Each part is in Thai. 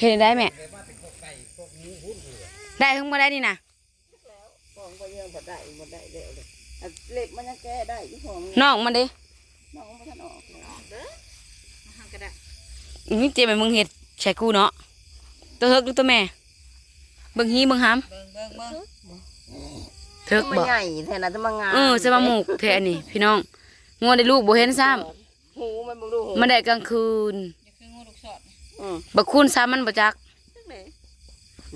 เห็นได้แม่ได้ทั้งมาได้นี่นะของก็ยังบ่ได้บ่ได้แล้วเลยอันเล็บมันยังแก้ได้อยู่ของน้องมันดิน้องมันทันออกเลยเด้อก็ได้นี่เจ็บไปมึงเห็ดใส่กูเนาะตัวเทิกดูตัวแม่เบิ่งฮีเบิ่งหามเบิ่งเบิ่งเบิ่งเทิกมันบ่ใหญ่แทนน่ะจะมางามเออจะมาหมูกแท้อันนี่พี่น้องงัวได้ลูกบ่เห็นซ้หูมันบ่รู้หูำมันได้กลางคืน บักคูนซ้ำมันบ่จัก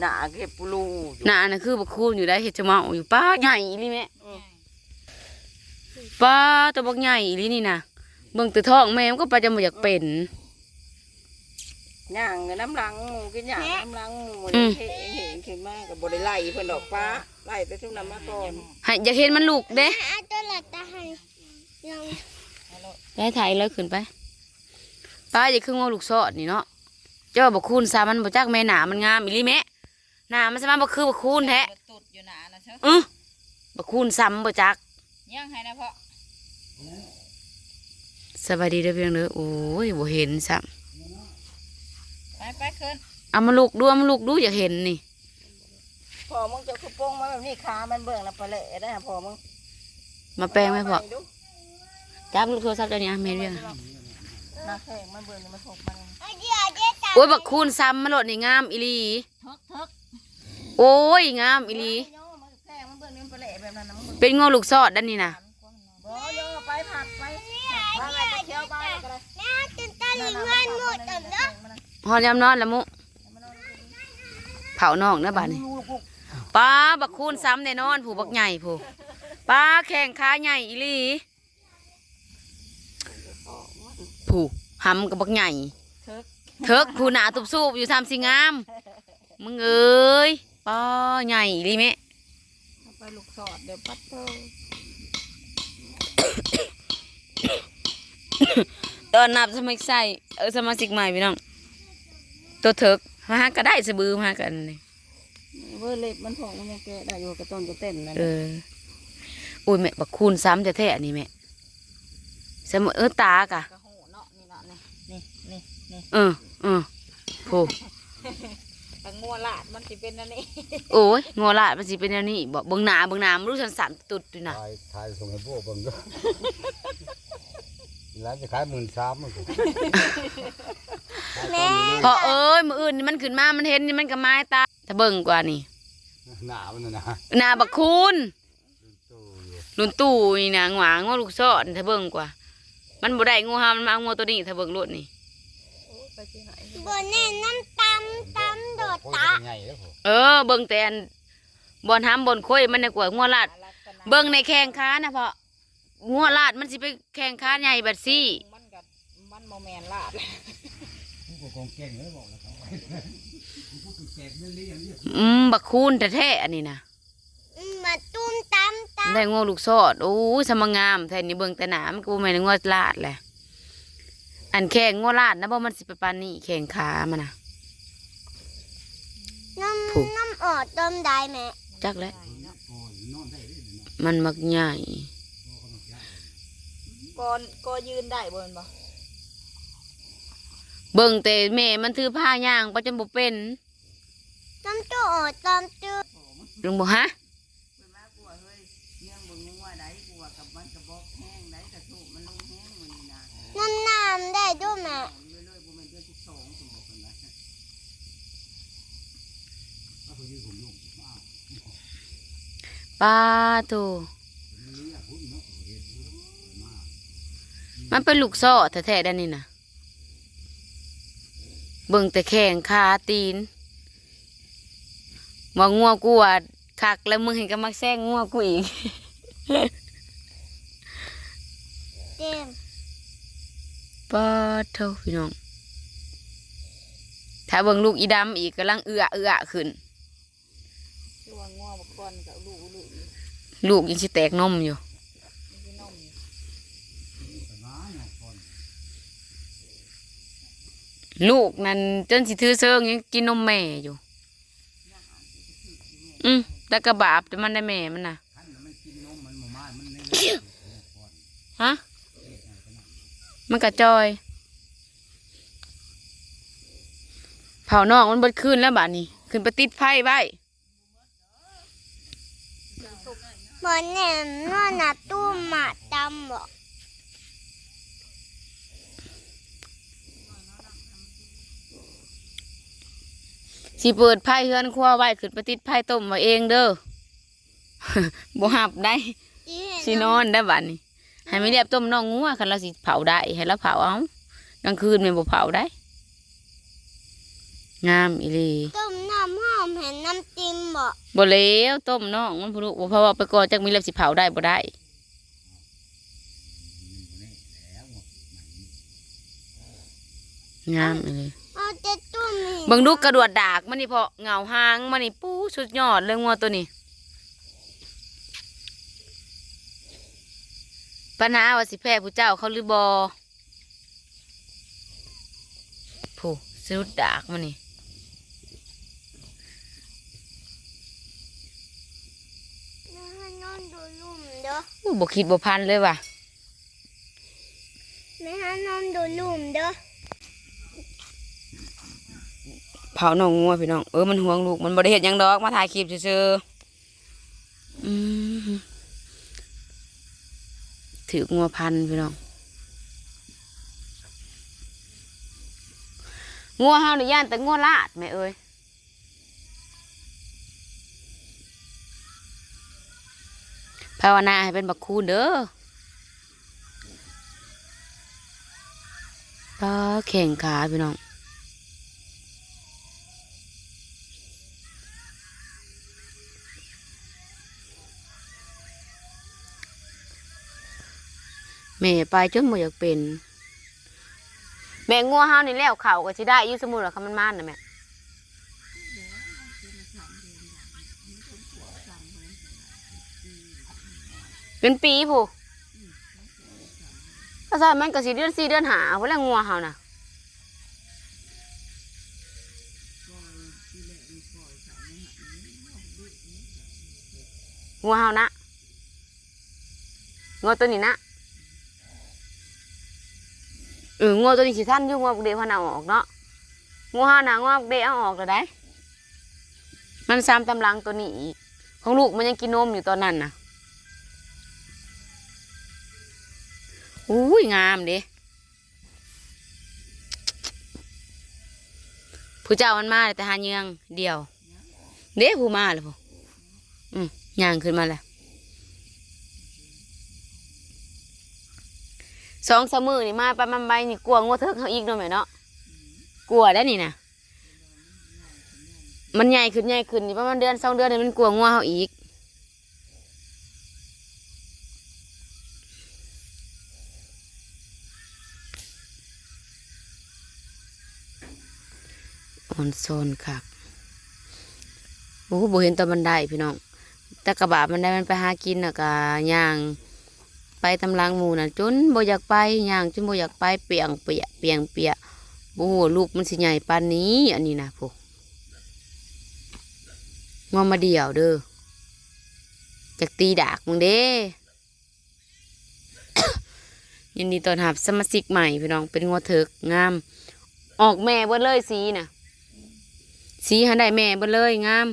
หน้าเก็บปูรูอยู่หน้าน่ะคือบักคูนอยู่ได้เห็ดจะเมาอยู่ป้าใหญ่อีหลีแม่ป้าตัวบักใหญ่อีหลีนี่นะเบิ่งแตัวท้องแม่มันก็ไปจะบ่อยากเป็นย่างน้ำหลังหมูกินย่างน้ำหลังหมูอืมเห็นเห็นขึ้นมาก็บ่ได้ไล่เพิ่นดอกฟ้าไล่แต่ช่วงนั้นมาก่อนให้อยากเห็นมันลูกเด้อาตัวหลัดตาให้ยังได้ถ่ายเลยขึ้นไปป้าอย่าคืองัวลูกซอดนี่เนาะ เจ้าบักคูนซ้ำมันบ่จักแม่หนามันงามอีหลีแม่หนามันสมาบ่คือบักคูนแท้รถตุดอยู่หนานะเชอะเออบักคูนซ้ำบ่จักย่างให้นะพ่อสบายดีเด้อเพียงเด้อโอ้ยบ่เห็นซ้ไปไปขึ้นำเอามาลูกดูเอามาลูกดูอยากเห็นนี่พอมึงจะคือโป้งมาแบบนี้ขามันเบิ่งแล้วไปเลยได้พอมึงมาแปลงไหมพ่อเาดูจับลูกโทรศัพท์เจ้านี้อะแม่นเพียงหน้าแข้งมันเบิ่งนี่มันถกมันไอเดียเจ๊ตา โอ้ยบักคูนซ้ำมันโลดนี่งามอีหลีทึกทึกโอ้ยงามอีหลีโยมันแข้งมันเบิ่งนี่มันไปเลยแบบนั้นนะมึงเป็นงัวลูกซอดด้านนี้นะบ่โยไปผักไปว่าไงไปเที่ยวบ้านก็ได้แม่จนตาหลิงเงินหมดแล้วเนาะฮอดยามนอนละมุเผาน้องนะบ้านนี้ป้าบักคูนซ้ำแน่นอนผู้บักใหญ่ผู้ป้าแข่งขาใหญ่อีหลีผู้หำกับบักใหญ่ทึก เทิกผู้หนาตุบสูบอยู่ทำสิงาม มึงเอ้ยป้าใหญ่อีหลีแม่เอาไปลูกสอดเดี๋ยวปัดเตอตอนนับสมัครใส่เออสมาชิกใหม่พี่น้อง ตัวเถิกมาหาก็ได้สะบือมาหากันนี่เว้ยเล็บมันถกมันยังแก้ได้อยู่กระต้นกระเต้นนั่นเอออุ้ยแม่บักคูณซ้ำแต่แท้ๆอันนี้แม่เสมอเออตากะกระหูเนาะนี่เนาะนี่นี่นี่นี่เออเออโหตะงัวลาดมันสิเป็นอันนี้ โอ้ยงอลาดมันสิเป็นแนวนี้บอกเบิ่งหน้าเบิ่งหน้ามันรู้สันสันๆตุดๆด้วยนะถ่ายถ่ายส่งให้พวกเบิ่งด้วยร้านจะขายหมื่นสามมันกูแม่พอเอ้ยมืออื่นนี่มันขึ้นมา มันเห็นนี่มันก็ไม้ตาถ้าเบิ่งกว่านี่หนามันน่ะนะหน้าบักคูณตู้อยู่ลุนตู่นี่นะหวางงอลูกซอดถ้าเบิ่งกว่า มันบ่ได้งูหามันมาเอางูตัวนี้ถ้าเบิ่งรถนี่ บนแน่น้ำตำตำโดดโอ้ยตาใหญ่แล้วผมเออ เบิ่งแต่อันบอนห้ามบอนค่อยมันน่ะกว่างัวลาดลักษณะเบิ่งในแข้งขานะเพาะงัวลาดมันสิไปแข้งขาใหญ่บัดซี่มันกับมันโมแมนลาดผู้ปกครองเก่งเลยบอกแล้วเขาผู้ปกครองเลี้ยงเลี้ยงอืมบักคูนแท้ๆอันนี้นะอืมมาตุ้มตำตได้งัวลูกซอดโอ้ยสมงามแท้นี่เบิ่งแต่หน้ามันก็บ่แม่นงัวลาดแหละ อันแข้งงัวลาดนะบ่มันสิไปปานนี้แข้งขามันน่ะำน้ถูกำน้ำออดต้มได้แม่จักแล้วก่อนนอนได้เลยเนาะมันมักใหญ่ก่อนก็ยืนได้บนบ่เบิ่งแต่แม่มันถือผ้าย่างไปจนบ่เป็นน้ำตัวออดต้มจืดลุงบอกฮะ อาไปยืมผมลงอ้าวปลาโตมันเป็นลูกซ้อแท้ๆด้านนี้นะเบิ่งแต่แข้งขาตีนว่างัวกูว่าคักแล้วมึงเห็นก็มักแซงงัวกูอีก เต็ม ปาเท่าพี่น้อง ถ้าเบิ่งลูกอีดำอีกกำลังเอื้อเอื้อขึ้นชื่อว่างัวบกก่อนกับลูกลูกอยู่ลูกยังสิแตกนมอยู่ที่นมอยู่แต่น้าเนี่ยก่อนลูกนั่นจนสิถือเซิงยังกินนมแม่อยู่ อืมแต่กระบาปแต่มันได้แม่มันน่ะท่านน่ะมันกินนมมันหมู่มามันในเรื่องก่อนฮะ มันกระจอย เผานอกมันเบิดขึ้นแล้วบาดนี้ ขึ้นไปติดไฟไว้บนแน่นอนน่ะตู้หมาตำบอกสิเปิดไพ่เฮือนครัวไว้ขึ้นไปติดไพ่ต้มไว้เองเด้อบ่หับได้อีสินอนได้บัดนี้ ให้ไม่เรียบต้มน้องงัวคันเราสิเผาได้ให้เราเผาเอากลางคืนแม่นบ่เผาได้ งามอีหลีต้มน้ำหอมเห็นน้ำจิ้มบอกบ่เลวต้มน้องมันบ่รู้บ่เพราะว่าไปก่อนจักมีเล็บสิเผาได้บ่ได้งามอีหลีเอาแต่ตุ้มนี่เบิ่งดูกระดวดดากมันนี่พอเหงาหางมันนี่ปู้สุดยอดเลยงัวตัวนี้ ปัญหาว่าสิแพ้ผู้เจ้าเขาหรือบอผู้สุดดากมันนี่แม่ให้นอนดูลุ่มเด้ออู้บ่คิดบ่พันเลยว่ะแม่ให้นอนดูลุ่มเด้อเผาน้องงัวพี่น้องเออมันห่วงลูกมันบ่ได้เฮ็ดหยังดอกมาถ่ายคลิปซื่อๆอืม ถืองัวพันพี่น้องงัวเฮานี่ย่านแต่งัวลาดแม่เอ้ยภาวนาให้เป็นบักคูเด้อปลาแข่งขาพี่น้อง แม่ไปจนบ่อยากเป็น แม่งัวเฮานี่แล้วเขาก็สิได้อยู่สมมุติว่าคันมันมานนะแม่เป็นปีผู้ถ้าใช่มันก็สิเดือนสี่เดือนหาเพุ่นแหละงัวเฮาน่ะงัวเฮานะงัวตัวนี้นะ เอองัวตัวนี้สิท่านอยู่งัวเดียวพันเอาออกเนาะงัวห้านางัวเดียวเอาออกแล้วได้ มันซ้ำตำลังตัวนี้อีกของลูกมันยังกินนมอยู่ตอนนั้นน่ะอุ้ยงามเด้ผู้เจ้ามันมาแต่หาเยืองเดียว เด้ผู้มาเลยผู้อืมย่างขึ้นมาแล้ว สองสามมือนี่มาไปมันไปนี่กลัวงัวเถิกเขาอีกเนาะแม่เนาะกลัวได้วนี่นะมันใหญ่ขึ้นใหญ่ขึ้นนี่ประมาณเดือนสองเดือนนี่มันกลัวงัวเขาอีกออนโซนคักโอ้โบเห็นตอนบันไดพี่น้องแต่กระบะมันได้มันไปหากินน่ะกะย่าง ไปตำลังหมูน่ะจนบ่อยากไปย่างจนบ่อยากไปเปียงเปียเปียงเปียบ่ฮู้ลูกมันสิใหญ่ปานนี้ อันนี้นะพวกงอมาเดี่ยวเด้อจากตีดากมึงเด้ยินดีต้อนรับสมาชิกใหม่พี่น้องเป็นงัวเถิกงาม ออกแม่เบิดเลยสีน่ะสีหันได้แม่เบิดเลยงาม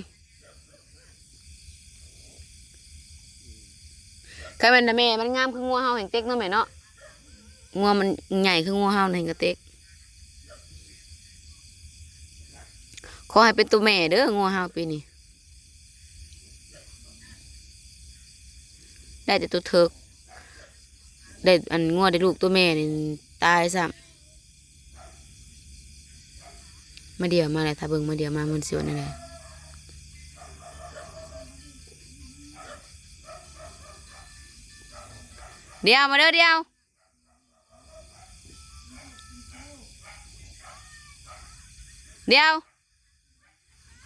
ใครเป็นนะแม่มันงามคืองัวเฮาแห่งเต็กเนาะแม่เนาะงัวมันใหญ่คืองัวเฮาแห่งกระเต็กขอให้เป็นตัวแม่เด้องัวเฮาปีนี้ได้แต่ตัวเถิกได้อันงัวได้ลูกตัวแม่นี่ตายซ้ำมาเดียวมาเลยถ้าเบิ่งมาเดียวมามันสวนอะไร เดียวมาเด้อเดียวเดียว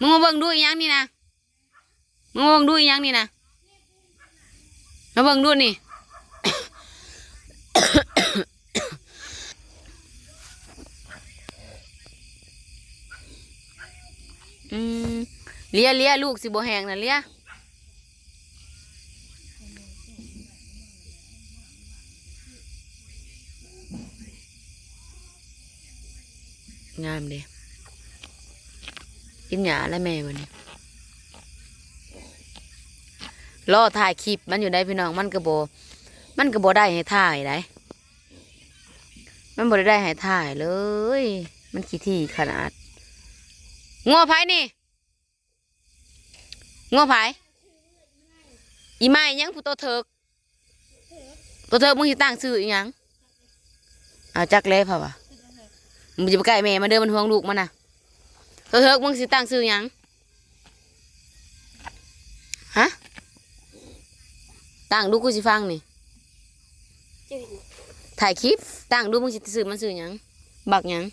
มึงมาเบิ่งดูอีหยังนี่นะมึงมาเบิ่งดูอีหยังนี่นะมาเบิ่งดูนี่เลียเลียลูกสิบ่แหงนะเลีย งามเด้ กินหยาและแม่วันนี้รอถ่ายคลิปมันอยู่ได้พี่น้องมันก็บมันก็บได้ให้ถ่ายได้มันบ่ได้ได้ให้ถ่ายเลย มันขี้ที่ขนาดงัวไผ่นี่งัวไผ่อีไม้ยังผู้โตเถิกตัวเถิกมึงสิตั้งชื่ออีหยังเอาจักเล่พ่อวะมึงจะไปใกล้แม่มาเดินมันห่วงลูกมันน่ะ เถิกมึงสิตั้งชื่อหยังฮะตั้งดูกูสิฟังนี่จืดถ่ายคลิปตั้งดูมึงสิซื้อมันซื้อหยังบักหยัง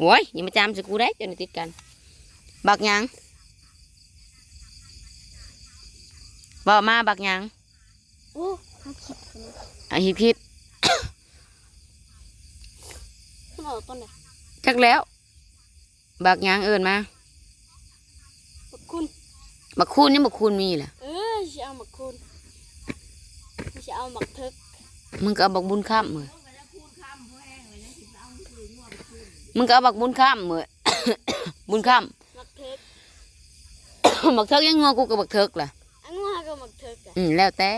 โว้ยอย่ามาจามสิกูได้จนได้ติดกัน บักหยังบอกมาบักหยังโอ้เขาคิดกันอะฮิปคิดมันออกต้นไหนจักแล้ว บักหยังเอินมาบักคุณบักคูนยังบักคูนมีแหละเออจะเอาหมักคุณจะเอาหมักเทิกมึงก็เอาบักบุญข้ามมือมึงก็เอาบักบุญข้ามมือบุญข้ามหมักเทิกบักเทิกยังงัวกูกับบักเทิกล่ะอันว่าก็หมักเทิกอะอืมแล้วแต่